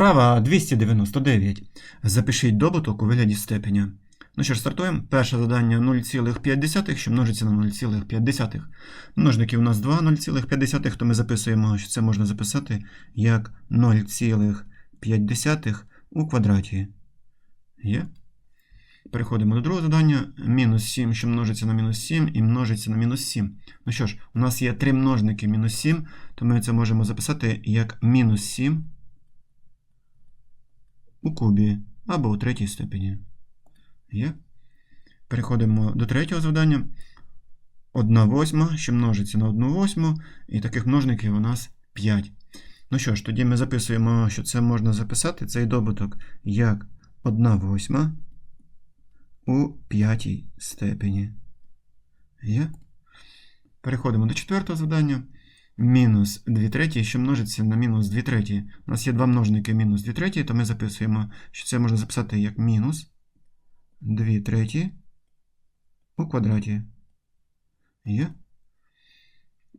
Вправа 299. Запишіть добуток у вигляді степеня. Ну що ж, стартуємо. Перше завдання 0,5, що множиться на 0,5. Множники у нас 2 0,5, то ми записуємо, що це можна записати як 0,5 у квадраті. Є? Переходимо до другого завдання. Мінус 7, що множиться на мінус 7 і множиться на мінус 7. Ну що ж, у нас є три множники мінус 7, то ми це можемо записати як мінус 7 у кубі або у третій степені. Є. Переходимо до третього завдання. 1 восьма, що множиться на 1 восьму, і таких множників у нас 5. Ну що ж, тоді ми записуємо, що це можна записати, цей добуток, як 1 восьма у п'ятій степені. Є. Переходимо до четвертого завдання. Мінус 2 треті, що множиться на мінус 2 треті. У нас є два множники мінус 2 треті, то ми записуємо, що це можна записати як мінус 2 треті у квадраті. Є.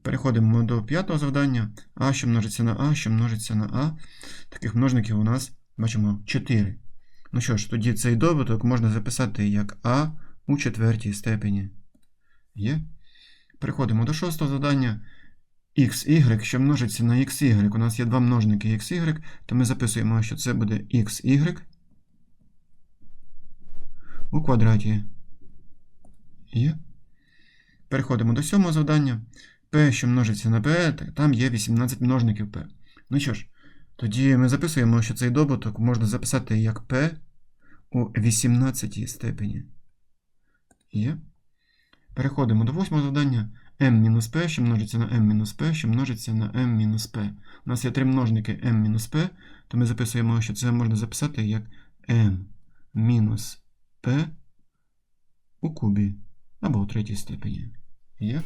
Переходимо до п'ятого завдання. А, що множиться на А, що множиться на А. Таких множників у нас бачимо 4. Ну що ж, тоді цей добуток можна записати як А у четвертій степені. Є. Переходимо до шостого завдання. Xy, що множиться на xy. У нас є два множники xy, то ми записуємо, що це буде xy у квадраті. Є. Переходимо до сьомого завдання. p, що множиться на p, там є 18 множників p. Ну що ж, тоді ми записуємо, що цей добуток можна записати як p у 18 степені. Є. Переходимо до восьмого завдання. M-p, що множиться на m-p, що множиться на m-p. У нас є три множники m-p, то ми записуємо, що це можна записати як m-p у кубі або у третій степені. Є?